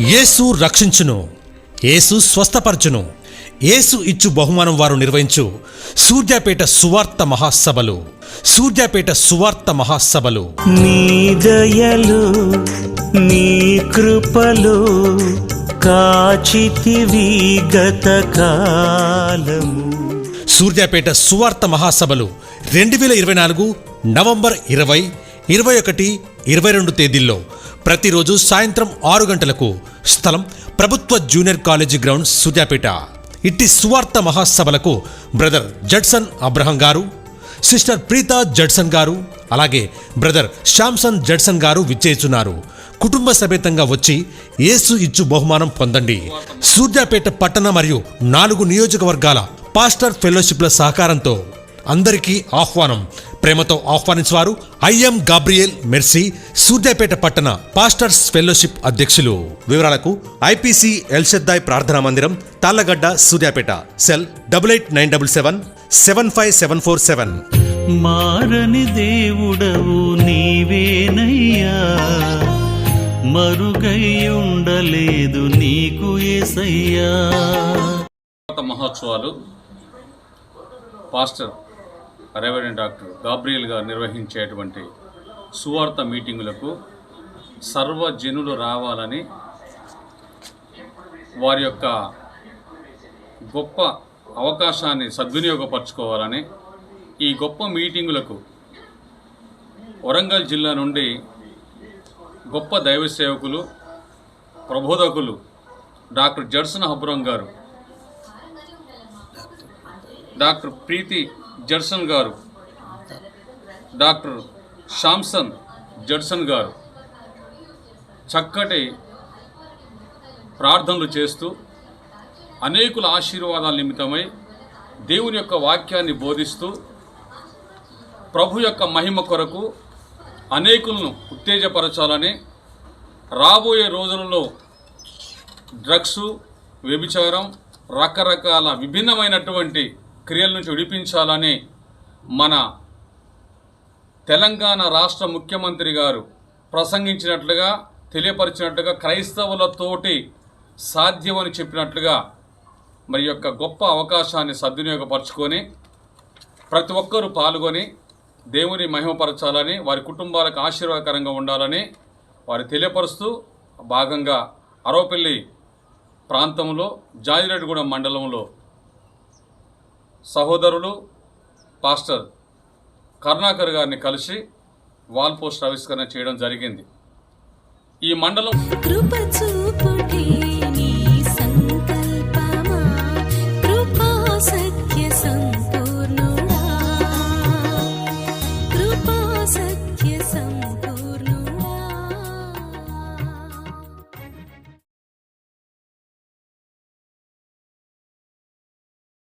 యేసు రక్షించును. యేసు స్వస్థపరచును. యేసు ఇచ్చు బహుమానం వారు నిర్వహించు. సూర్యాపేట సువార్త మహాసభలు. సూర్యాపేట సువార్త మహాసభలు. నీ దయలు నీ కృపలు కాచితివి గత కాలము. సూర్యాపేట సువార్త మహాసభలు రెండు వేల ఇరవై నాలుగు నవంబర్ ఇరవై ఇరవై ఒకటి ఇరవై రెండు తేదీల్లో. ప్రతిరోజు సాయంత్రం ఆరు గంటలకు స్థలం ప్రభుత్వ జూనియర్ కాలేజీ గ్రౌండ్ సూర్యాపేట. ఇట్టి సువార్త మహాసభలకు brother Judson Abraham garu sister Preetha Judson garu అలాగే బ్రదర్ శాంసన్ జడ్సన్ గారు విచ్చేస్తున్నారు. కుటుంబ సమేతంగా వచ్చి యేసు ఇచ్చు బహుమానం పొందండి. సూర్యాపేట పట్టణ మరియు నాలుగు నియోజకవర్గాల పాస్టర్ ఫెలోషిప్ల సహకారంతో అందరికీ ఆహ్వానం. ప్రేమతో ఆహ్వానించేవారు ఐఎం గాబ్రియల్ మెర్సీ సూర్యాపేట పట్టణ పాస్టర్స్ ఫెలోషిప్ అధ్యక్షులు. వివరాలకు ఐపీసీ ఎల్షద్దాయ్ ప్రార్థనా మందిరం Thallagadda Suryapet cell double eight nine double seven seven five seven four seven. మారని దేవుడవు నీవేనయ్యా మరుగై ఉండలేదు నీకు ఏసయ్యా. మహోత్సవాలు పాస్టర్ రెవరెండ్ డాక్టర్ గాబ్రియల్ గారు నిర్వహించేటువంటి సువార్త మీటింగులకు సర్వజనులు రావాలని వారి యొక్క గొప్ప అవకాశాన్ని సద్వినియోగపరచుకోవాలని ఈ గొప్ప మీటింగులకు వరంగల్ జిల్లా నుండి గొప్ప దైవ సేవకులు ప్రబోధకులు doctor Judson Abraham garu doctor Preethi Judson garu. Doctor Samson Judson garu చక్కటి ప్రార్థనలు చేస్తూ అనేకుల ఆశీర్వాదాల నిమిత్తమై దేవుని యొక్క వాక్యాన్ని బోధిస్తూ ప్రభు యొక్క మహిమ కొరకు అనేకులను ఉత్తేజపరచాలని రాబోయే రోజులలో డ్రగ్స్ వ్యభిచారం రకరకాల విభిన్నమైనటువంటి క్రియల నుంచి విడిపించాలని మన తెలంగాణ రాష్ట్ర ముఖ్యమంత్రి గారు ప్రసంగించినట్లుగా తెలియపరిచినట్లుగా క్రైస్తవులతోటి సాధ్యమని చెప్పినట్లుగా మరి యొక్క గొప్ప అవకాశాన్ని సద్వినియోగపరచుకొని ప్రతి ఒక్కరూ పాల్గొని దేవుని మహిమపరచాలని వారి కుటుంబాలకు ఆశీర్వాదకరంగా ఉండాలని వారు తెలియపరుస్తూ భాగంగా అరవపల్లి ప్రాంతంలో జాజిరెడ్డిగూడెం మండలంలో సహోదరులు పాస్టర్ కరుణాకర్ గారిని కలిసి వాల్ పోస్ట్ ఆవిష్కరణ చేయడం జరిగింది. ఈ మండలం